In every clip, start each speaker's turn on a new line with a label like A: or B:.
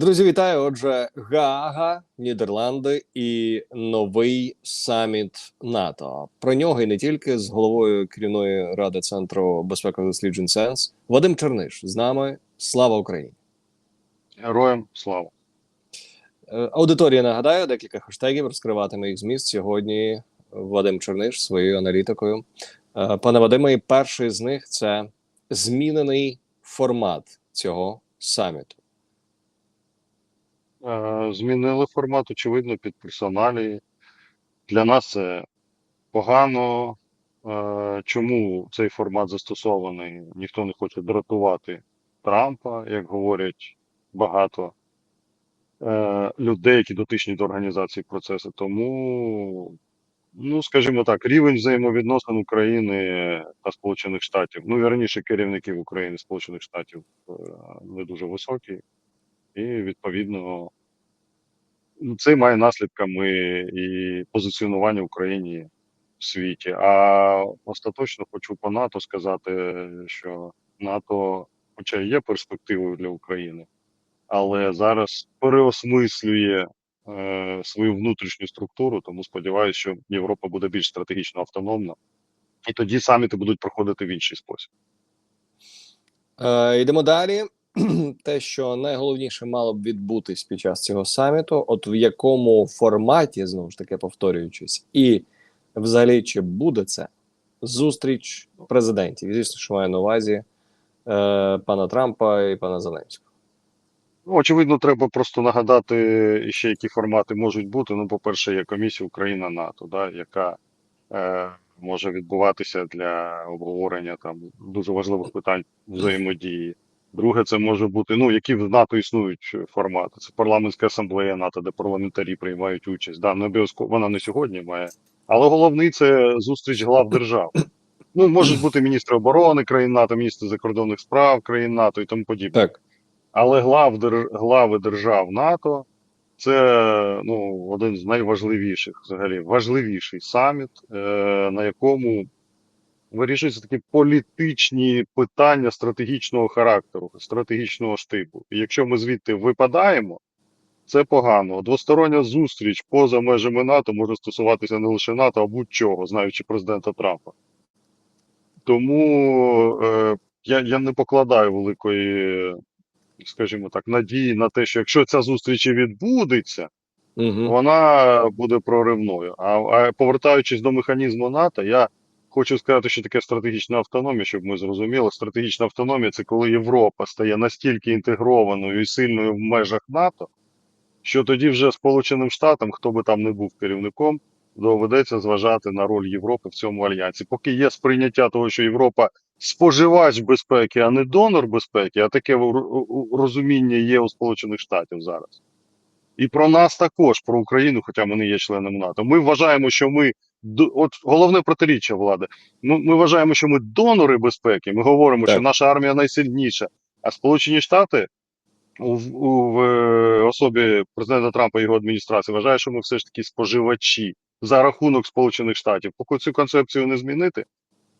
A: Друзі, вітаю. Отже, Гаага, Нідерланди і новий саміт НАТО. Про нього і не тільки з головою керівної ради центру безпекових досліджень СЕНС Вадим Черниш з нами. Слава Україні!
B: Героям слава.
A: Е, Аудиторія нагадаю, декілька хештегів розкриватиме їх зміст сьогодні. Вадим Черниш своєю аналітикою. Е, Пане Вадиме, і перший з них це змінений формат цього саміту.
B: Е, Змінили формат, очевидно, під персоналі. Для нас це погано. Е, Чому цей формат застосований? Ніхто не хоче дратувати Трампа, як говорять багато е, людей, які дотичні до організації процесу. Тому, ну, скажімо так, рівень взаємовідносин України та Сполучених Штатів, ну, вірніше, керівників України Сполучених Штатів не дуже високий. І відповідно ну, це має наслідками і позиціонування України в світі. А остаточно хочу по НАТО сказати, що НАТО, хоча є перспективою для України, але зараз переосмислює е, свою внутрішню структуру, тому сподіваюся, що Європа буде більш стратегічно автономна, і тоді саміти будуть проходити в інший спосіб.
A: Е, йдемо далі. Те, що найголовніше мало б відбутись під час цього саміту, от в якому форматі, знову ж таки повторюючись, і взагалі чи буде це зустріч президентів? Звісно, що маю на увазі е, пана Трампа і пана Зеленського.
B: Ну, очевидно, треба просто нагадати ще, які формати можуть бути. Ну, по-перше, є комісія Україна НАТО, да, яка е, може відбуватися для обговорення там дуже важливих питань взаємодії. Друге, це може бути, ну, які в НАТО існують формати. Це парламентська асамблея НАТО, де парламентарі приймають участь. Да, не обов'язково вона не сьогодні має. Але головний це зустріч глав держав. Ну, можуть бути міністри оборони країн НАТО, міністри закордонних справ країн НАТО і тому подібне.
A: Так,
B: Але глав, дер- глави держав НАТО це ну, один з найважливіших, взагалі, важливіший саміт, е, на якому вирішуються такі політичні питання стратегічного характеру, стратегічного штибу. І якщо ми звідти випадаємо, це погано. Двостороння зустріч поза межами НАТО може стосуватися не лише НАТО, а будь-чого, знаючи президента Трампа. Тому е, я, я не покладаю великої, скажімо так, надії на те, що якщо ця зустріч і відбудеться,
A: угу.
B: вона буде проривною. А, а повертаючись до механізму НАТО, я хочу сказати, що таке стратегічна автономія, щоб ми зрозуміли. Стратегічна автономія це коли Європа стає настільки інтегрованою і сильною в межах НАТО, що тоді вже Сполученим Штатам, хто би там не був керівником, доведеться зважати на роль Європи в цьому альянсі. Поки є сприйняття того, що Європа споживач безпеки, а не донор безпеки, а таке розуміння є у Сполучених Штатів зараз. І про нас також, про Україну, хоча ми не є членом НАТО. Ми вважаємо, що ми от головне протиріччя влади. Ми, ми вважаємо, що ми донори безпеки. Ми говоримо,
A: Так.
B: що наша армія найсильніша, а Сполучені Штати у, у в е, особі президента Трампа і його адміністрації вважають, що ми все ж таки споживачі за рахунок Сполучених Штатів. Поки цю концепцію не змінити,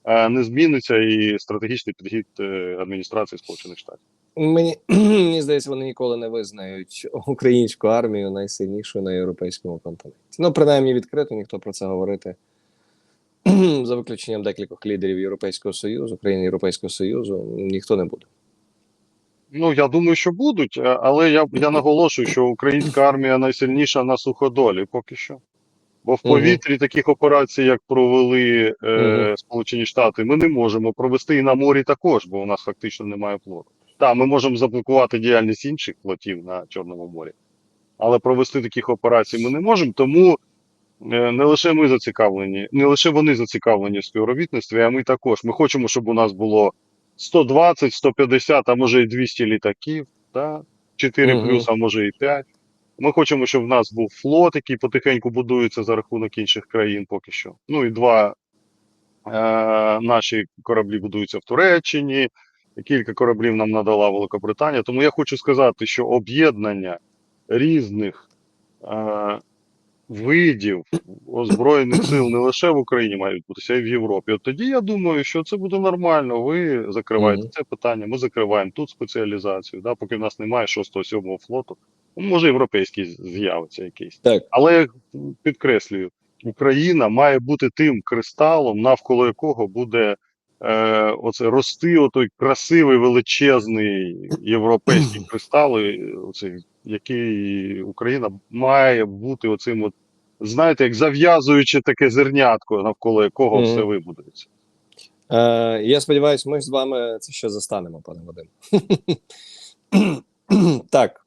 B: не зміниться і стратегічний підхід е, адміністрації Сполучених Штатів.
A: Мені, мені здається, вони ніколи не визнають українську армію найсильнішою на європейському континенті. Ну, принаймні, відкрито ніхто про це говорити. За виключенням декількох лідерів Європейського Союзу, країн Європейського Союзу, ніхто не буде.
B: Ну, я думаю, що будуть, е, але я, я наголошую, що українська армія найсильніша на суходолі поки що. Бо в повітрі таких операцій, як провели е. Сполучені Штати, ми не можемо провести і на морі також, бо у нас фактично немає флоту. Так, ми можемо заблокувати діяльність інших флотів на Чорному морі, але провести таких операцій ми не можемо, тому е, не лише ми зацікавлені, не лише вони зацікавлені в співробітництві, а ми також. Ми хочемо, щоб у нас було 120, 150, а може і 200 літаків, так? 4
A: Мгм.
B: плюс, а може і 5. Ми хочемо, щоб в нас був флот, який потихеньку будується за рахунок інших країн поки що. Ну і два е, наші кораблі будуються в Туреччині, кілька кораблів нам надала Великобританія. Тому я хочу сказати, що об'єднання різних е, видів озброєних сил не лише в Україні мають відбутися, а й в Європі. От тоді я думаю, що це буде нормально. Ви закриваєте
A: Мгм.
B: це питання, ми закриваємо тут спеціалізацію, да, поки в нас немає 6-7 флоту. Ну, може, європейський з'явиться якийсь.
A: Так.
B: Але я підкреслюю, Україна має бути тим кристалом, навколо якого буде е, оце рости отой красивий величезний європейський кристал, оцей, який Україна має бути оцим, от, знаєте, як зав'язуючи таке зернятко, навколо якого
A: Мгм.
B: все вибудується.
A: Е, я сподіваюся, ми з вами це ще застанемо, пане Вадим. так,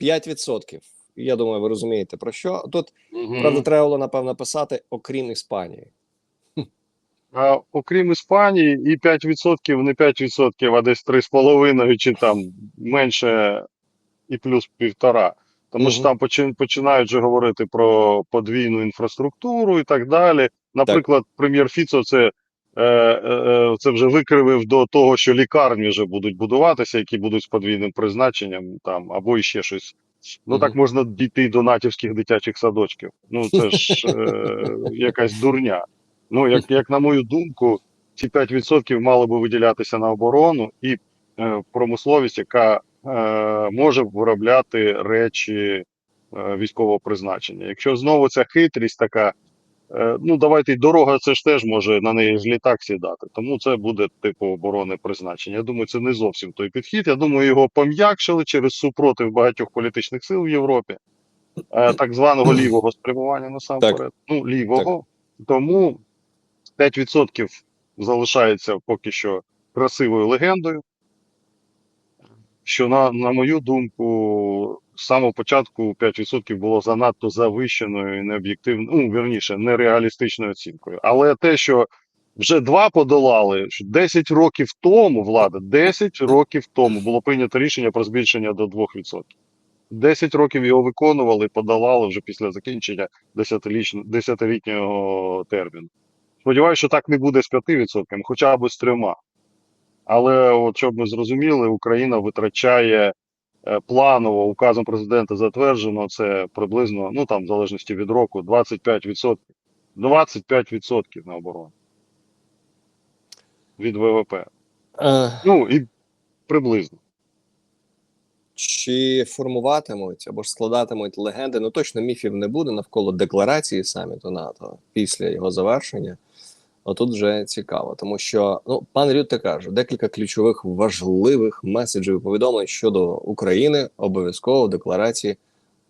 A: 5%. Я думаю, ви розумієте про що. Тут, правда, треба було, напевно, писати, окрім Іспанії.
B: А, окрім Іспанії, і 5% не 5%, а десь 3,5 чи там менше і плюс півтора. Тому що там почи- починають вже говорити про подвійну інфраструктуру і так далі. Наприклад, прем'єр Фіцо це, е, е, е, це вже викривив до того, що лікарні вже будуть будуватися, які будуть з подвійним призначенням там або іще щось. Ну так можна дійти до натівських дитячих садочків. Ну це ж е, якась дурня. Ну, як, як на мою думку, ці 5% мали би виділятися на оборону і е, промисловість, яка е, може виробляти речі е, військового призначення. Якщо знову ця хитрість така, е, ну давайте й дорога, це ж теж може на неї ж літак сідати. Тому це буде типу оборони призначення. Я думаю, це не зовсім той підхід. Я думаю, його пом'якшили через супротив багатьох політичних сил в Європі, е, так званого лівого спрямування насамперед. Ну, лівого. Тому 5% залишається поки що красивою легендою. Що, на, на мою думку, з самого початку 5% було занадто завищеною і необ'єктивною, ну, вірніше, нереалістичною оцінкою. Але те, що вже два подолали, що 10 років тому влада, 10 років тому було прийнято рішення про збільшення до 2%. 10 років його виконували, подолали вже після закінчення 10-літнього 10-літнього терміну. Сподіваюся, що так не буде з 5%, хоча б з трьома. Але от щоб ми зрозуміли, Україна витрачає планово указом президента затверджено це приблизно, ну там в залежності від року, 25%. 25% на оборону від ВВП.
A: Е,
B: Ну і приблизно.
A: Чи формуватимуть або ж складатимуть легенди? Ну точно міфів не буде навколо декларації саміту НАТО після його завершення. Отут вже цікаво, тому що ну пан Рютте каже, декілька ключових важливих меседжів і повідомлень щодо України обов'язково в декларації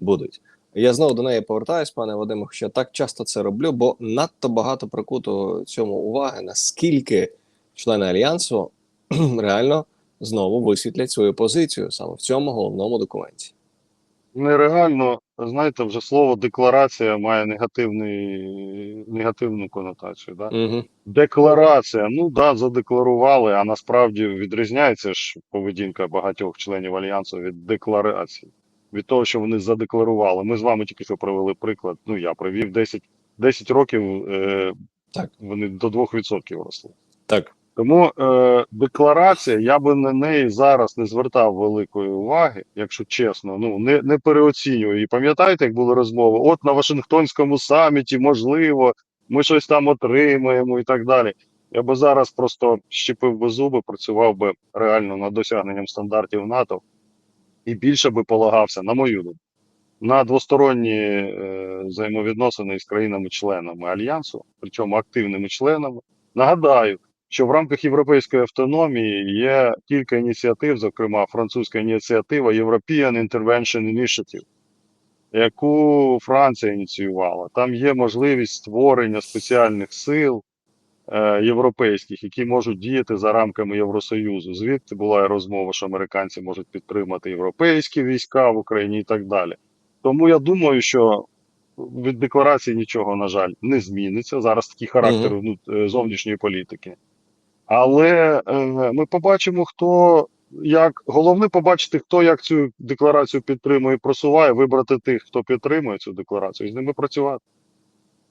A: будуть. Я знову до неї повертаюсь, пане Вадиме, хоча так часто це роблю, бо надто багато прикуто цьому уваги, наскільки члени альянсу реально знову висвітлять свою позицію саме в цьому головному документі.
B: Нереально, знаєте, вже слово декларація має негативний, негативну конотацію. Да?
A: Угу.
B: Декларація, ну да, задекларували, а насправді відрізняється ж поведінка багатьох членів альянсу від декларації, від того, що вони задекларували. Ми з вами тільки що привели приклад. Ну я привів 10, 10 років, е,
A: Так.
B: вони до 2% росли.
A: Так.
B: Тому е, декларація, я би на неї зараз не звертав великої уваги, якщо чесно, ну не, не переоцінюю. І пам'ятаєте, як були розмови? От на Вашингтонському саміті, можливо, ми щось там отримаємо і так далі. Я би зараз просто щепив би зуби, працював би реально над досягненням стандартів НАТО і більше би полагався, на мою думку, на двосторонні е, взаємовідносини з країнами-членами альянсу, причому активними членами. Нагадаю, що в рамках європейської автономії є кілька ініціатив, зокрема французька ініціатива European Intervention Initiative, яку Франція ініціювала. Там є можливість створення спеціальних сил е, європейських, які можуть діяти за рамками Євросоюзу. Звідти була і розмова, що американці можуть підтримати європейські війська в Україні і так далі. Тому я думаю, що від декларації нічого, на жаль, не зміниться. Зараз такий характер
A: Мгм.
B: вну- е, зовнішньої політики. Але е, ми побачимо, хто як головне побачити, хто як цю декларацію підтримує і просуває, вибрати тих, хто підтримує цю декларацію, і з ними працювати.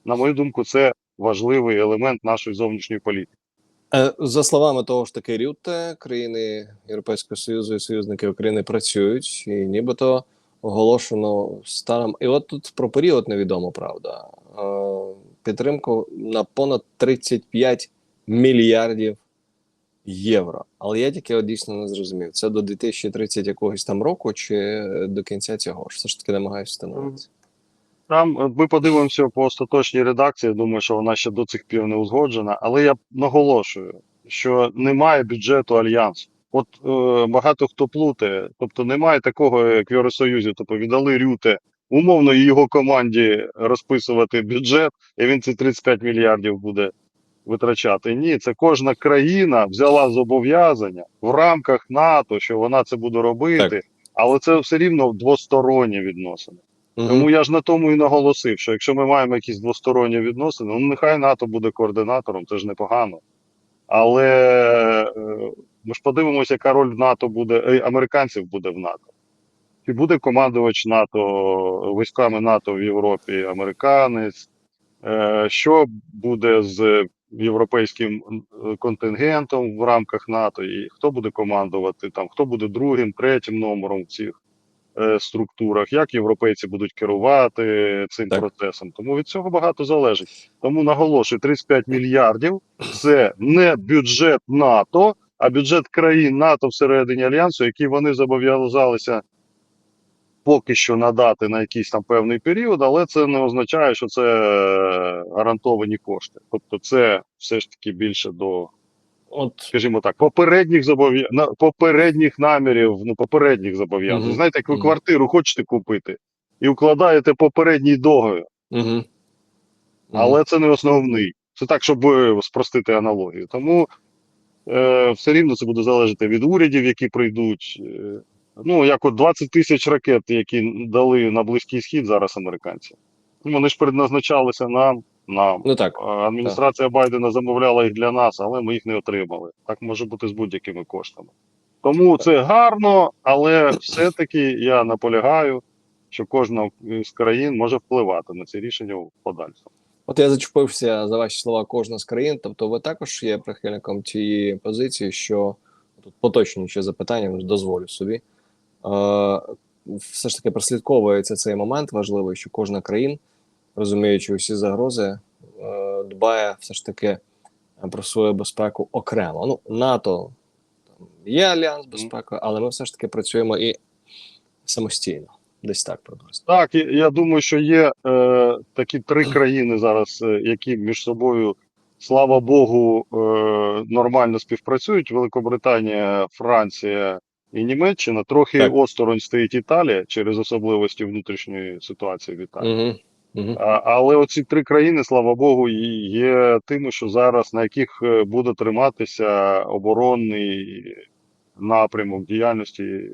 B: На мою думку, це важливий елемент нашої зовнішньої політики.
A: Е, За словами того ж таки Рютте, країни Європейського Союзу і союзники України працюють і нібито оголошено станом. І от тут про період невідомо, правда. Е, підтримку на понад 35 мільярдів євро. Але я тільки дійсно не зрозумів. Це до 2030 якогось там року, чи до кінця цього ж все ж таки намагаюся встановити.
B: Там е, ми подивимося по остаточній редакції. я Думаю, що вона ще до цих пір не узгоджена. Але я наголошую, що немає бюджету альянсу. От е, багато хто плутає, тобто немає такого, як в Євросоюзі, тобто віддали Рюте умовно його команді розписувати бюджет, і він ці 35 мільярдів буде витрачати. Ні, це кожна країна взяла зобов'язання в рамках НАТО, що вона це буде робити,
A: Так.
B: але це все рівно двосторонні відносини.
A: Мгм.
B: Тому я ж на тому і наголосив, що якщо ми маємо якісь двосторонні відносини, ну нехай НАТО буде координатором, це ж непогано. Але е, ми ж подивимося, яка роль в НАТО буде, е, американців буде в НАТО. Чи буде командувач НАТО військами НАТО в Європі американець? Е, Що буде з європейським е, контингентом в рамках НАТО? І хто буде командувати там, хто буде другим, третім номером в цих е, структурах, як європейці будуть керувати цим
A: Так.
B: процесом. Тому від цього багато залежить. Тому наголошую, 35 мільярдів це не бюджет НАТО, а бюджет країн НАТО всередині альянсу, які вони зобов'язалися поки що надати на якийсь там певний період, але це не означає, що це е, гарантовані кошти. Тобто, це все ж таки більше до
A: От
B: скажімо так, попередніх зобов'я... попередніх намірів, ну попередніх зобов'язань.
A: Мгм.
B: Знаєте, як ви
A: Мгм.
B: квартиру хочете купити і укладаєте попередній договір,
A: угу.
B: але це не основний. Це так, щоб е, спростити аналогію. Тому е, все рівно це буде залежати від урядів, які прийдуть. Е, ну, як от 20 тисяч ракет, які дали на Близький Схід зараз американці. Ну, Вони ж предназначалися нам. нам.
A: ну так.
B: А Адміністрація Байдена замовляла їх для нас, але ми їх не отримали. Так може бути з будь-якими коштами. Тому це гарно, але все-таки я наполягаю, що кожна з країн може впливати на це рішення в подальшому.
A: От я зачепився за ваші слова кожна з країн. Тобто, ви також є прихильником тієї позиції, що тут поточніші запитання дозволю собі. Е, все ж таки прослідковується цей момент важливий, що кожна країна, розуміючи усі загрози, е, дбає все ж таки про свою безпеку окремо. Ну, НАТО там, є альянс безпеки, але ми все ж таки працюємо і самостійно. Десь так приблизно.
B: Так, я думаю, що є е, такі три країни зараз, е, які між собою, слава Богу, е, нормально співпрацюють: Великобританія, Франція і Німеччина. Трохи
A: Так.
B: осторонь стоїть Італія через особливості внутрішньої ситуації в Італії.
A: Угу. Угу.
B: А, але оці три країни, слава Богу, є тими, що зараз на яких е, буде триматися оборонний напрямок діяльності е,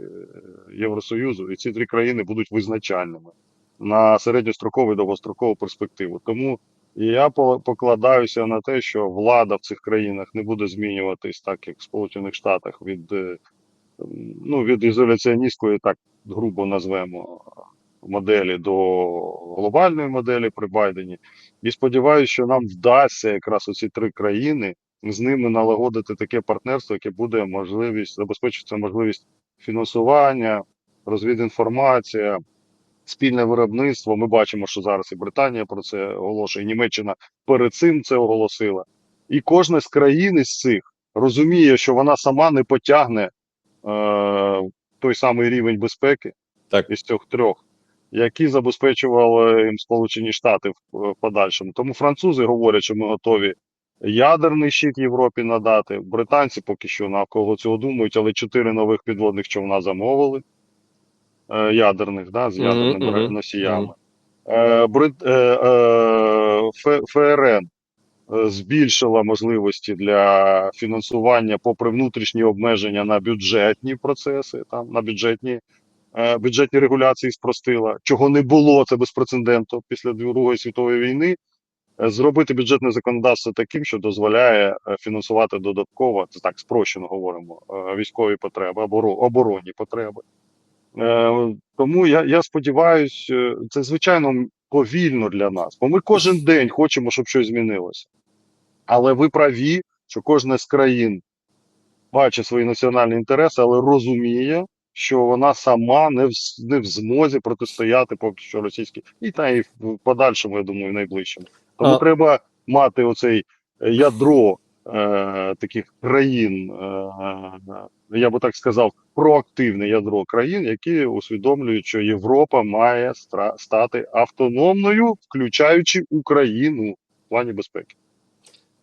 B: Євросоюзу, і ці три країни будуть визначальними на середньострокову і довгострокову перспективу. Тому я покладаюся на те, що влада в цих країнах не буде змінюватись, так як в Сполучених Штатах від, е, ну, від ізоляціоністської, так грубо назвемо, моделі до глобальної моделі при Байдені. І сподіваюся, що нам вдасться якраз оці три країни з ними налагодити таке партнерство, яке буде можливість забезпечити можливість фінансування, розвідінформація, спільне виробництво. Ми бачимо, що зараз і Британія про це оголошує, і Німеччина перед цим це оголосила. І кожна з країн із цих розуміє, що вона сама не потягне е, той самий рівень безпеки
A: Так.
B: із цих трьох, які забезпечували їм Сполучені Штати в, в подальшому. Тому французи говорять, що ми готові ядерний щит Європі надати. Британці поки що навколо цього думають, але чотири нових підводних човна замовили е, ядерних, да, з ядерними
A: мгм,
B: носіями. Е, Брит, е, е, ФРН е, збільшила можливості для фінансування попри внутрішні обмеження на бюджетні процеси, там на бюджетні, е, бюджетні регуляції спростила, чого не було це безпрецедентно після Другої світової війни. Е, Зробити бюджетне законодавство таким, що дозволяє е, фінансувати додатково, це так спрощено говоримо, е, військові потреби, оборо- оборонні потреби. Е, Тому я, я сподіваюся, це звичайно повільно для нас, бо ми кожен день хочемо, щоб щось змінилося. Але ви праві, що кожна з країн бачить свої національні інтереси, але розуміє, що вона сама не в, не в змозі протистояти поки що російській, і та і в подальшому, я думаю, в найближчому. Тому
A: А-
B: треба мати оцей е, ядро е, таких країн, е, я би так сказав, проактивне ядро країн, які усвідомлюють, що Європа має стра- стати автономною, включаючи Україну в плані безпеки.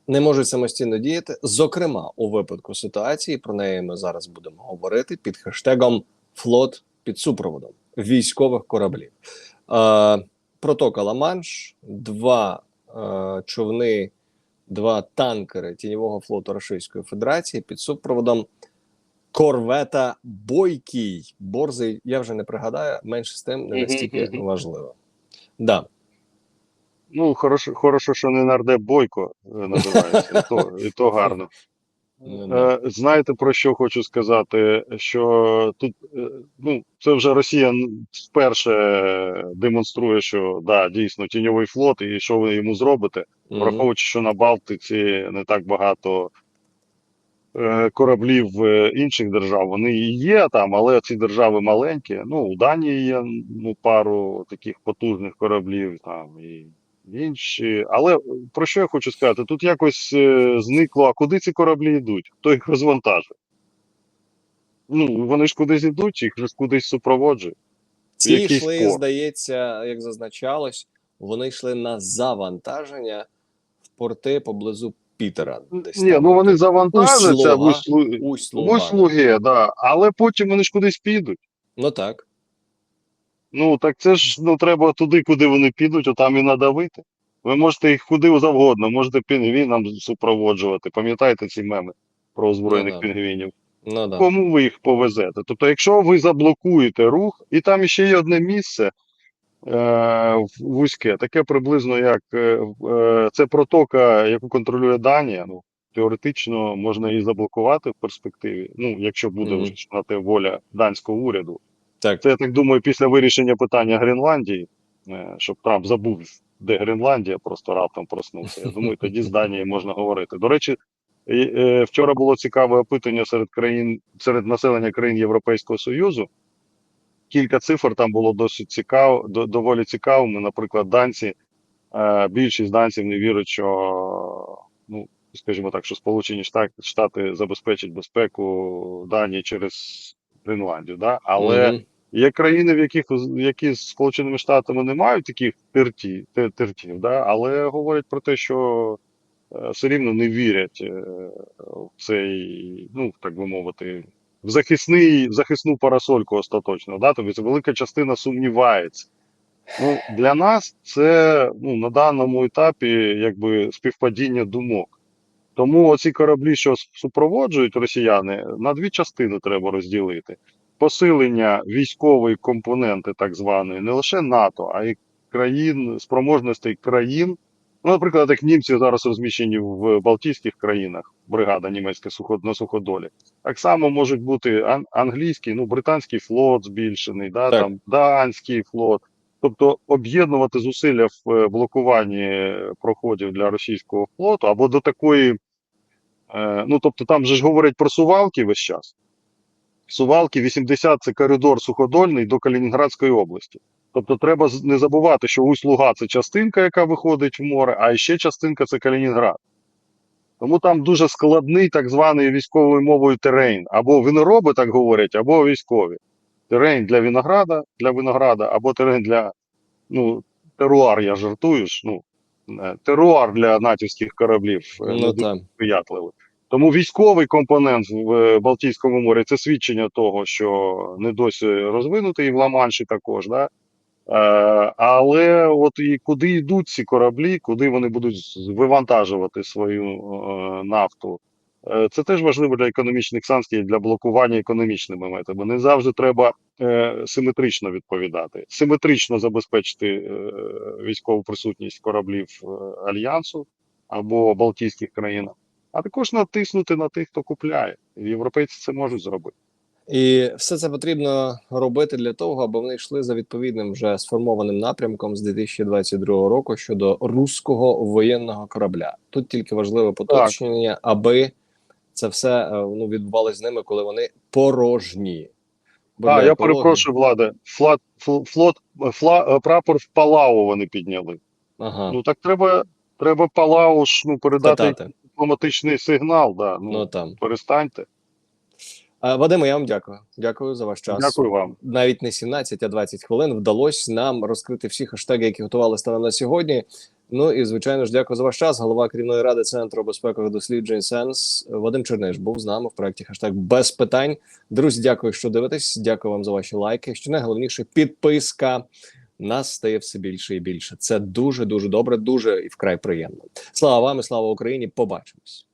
A: Не можуть самостійно діяти. Зокрема, у випадку ситуації про неї ми зараз будемо говорити під хештегом флот під супроводом військових кораблів. Е, протока Ла-Манш, два е, човни, два танкери тіньового флоту Російської Федерації під супроводом корвета Бойкій. Борзий, я вже не пригадаю, менше з тим не настільки важливо. Да.
B: Ну, хорошо, хорошо, що не нардеп Бойко е, називається, і то, і то гарно.
A: Ну.
B: Е, знаєте про що хочу сказати? Що тут е, ну це вже Росія вперше демонструє, що да, дійсно тіньовий флот, і що ви йому зробите, враховуючи, що на Балтиці не так багато кораблів інших держав. Вони і є там, але ці держави маленькі. Ну, у Данії є ну, пару таких потужних кораблів, там і інші. Але про що я хочу сказати? Тут якось е, зникло, а куди ці кораблі йдуть? Хто їх розвантажує? Ну, вони ж кудись йдуть, їх ж кудись супроводжують.
A: Ці йшли,
B: порт.
A: здається, як зазначалось, вони йшли на завантаження в порти поблизу Пітера. Десь
B: Ні,
A: там.
B: ну вони завантажаться в услуги, да, але потім вони ж кудись підуть.
A: Ну так.
B: Ну так це ж ну треба туди, куди вони підуть, отам і надавити. Ви можете їх куди завгодно, можете пінгвінам супроводжувати. Пам'ятаєте ці меми про озброєних
A: Ну да.
B: пінгвінів?
A: Ну да.
B: Кому ви їх повезете? Тобто, якщо ви заблокуєте рух, і там ще є одне місце е, вузьке, таке приблизно як е, е, це протока, яку контролює Данія. Ну, теоретично можна її заблокувати в перспективі. Ну, якщо буде
A: Мгм.
B: вже на те воля данського уряду.
A: Так.
B: Це я так думаю, після вирішення питання Гренландії, е, щоб Трамп забув, де Гренландія, просто раптом проснувся. Я думаю, тоді з Данією можна говорити. До речі, е, вчора було цікаве опитання серед країн, серед населення країн Європейського Союзу. Кілька цифр там було досить цікаво, доволі цікавими. Наприклад, данці, е, більшість данців не вірить, що, ну, скажімо так, що Сполучені Штати, Штати забезпечать безпеку Данії через Гренландію. Да? Але
A: Мгм.
B: Є країни, в яких які з Сполученими Штатами не мають таких терті, тертів, да? але говорять про те, що е, все рівно не вірять е, в цей, ну так би мовити, в захисний, в захисну парасольку остаточно. Да? Тобто велика частина сумнівається. Ну, для нас це ну, на даному етапі якби співпадіння думок. Тому оці кораблі, що супроводжують росіяни, на дві частини треба розділити посилення військової компоненти, так званої, не лише НАТО, а й країн, спроможностей країн. Ну, наприклад, як німці зараз розміщені в Балтійських країнах, бригада німецька на суходолі. Так само можуть бути ан- англійський, ну, британський флот збільшений, да,
A: Так.
B: там, данський флот. Тобто об'єднувати зусилля в е, блокуванні проходів для російського флоту або до такої. Е, ну, тобто там же ж говорять про сувалки весь час. Сувалки 80 це коридор суходольний до Калінінградської області. Тобто треба не забувати, що Усть-Луга це частинка, яка виходить в море, а ще частинка це Калінінград. Тому там дуже складний так званий військовою мовою терейн. Або винороби так говорять, або військові. Терейн для винограда, для винограда, або терейн для ну, теруар, я жартую ж, ну, е, теруар для натівських кораблів. е,
A: Ну
B: сприятливий. Тому військовий компонент в е, Балтійському морі це свідчення того, що не досі розвинутий і в Ла-Манші також. Да? Е, але от і куди йдуть ці кораблі, куди вони будуть вивантажувати свою е, нафту, це теж важливо для економічних санкцій, для блокування економічними методами. Не завжди треба симетрично відповідати, симетрично забезпечити військову присутність кораблів альянсу або Балтійських країн, а також натиснути на тих, хто купляє. Європейці це можуть зробити.
A: І все це потрібно робити для того, аби вони йшли за відповідним вже сформованим напрямком з 2022 року щодо руського воєнного корабля. Тут тільки важливе поточнення, аби це все е, ну відбувалося з ними, коли вони порожні. Бо
B: А, я
A: екології-
B: перепрошую, Владе. Флот, фл- флот, фла, е, прапор в Палау вони підняли.
A: Ага,
B: Ну так треба, треба Палау ж ну, передати
A: питати.
B: Дипломатичний сигнал. Да. Ну,
A: Ну там.
B: перестаньте.
A: Вадиме, я вам дякую. Дякую за ваш час.
B: Дякую вам.
A: навіть не 17, а 20 хвилин вдалося нам розкрити всі хештеги, які готували станом на сьогодні. Ну і звичайно ж, дякую за ваш час. Голова керівної ради центру безпекових досліджень Сенс Вадим Черниш був з нами в проєкті хештег без питань. Друзі, дякую, що дивитесь. Дякую вам за ваші лайки. Що найголовніше, підписка. Нас стає все більше і більше. Це дуже дуже добре, дуже і вкрай приємно. Слава вам і слава Україні! Побачимось.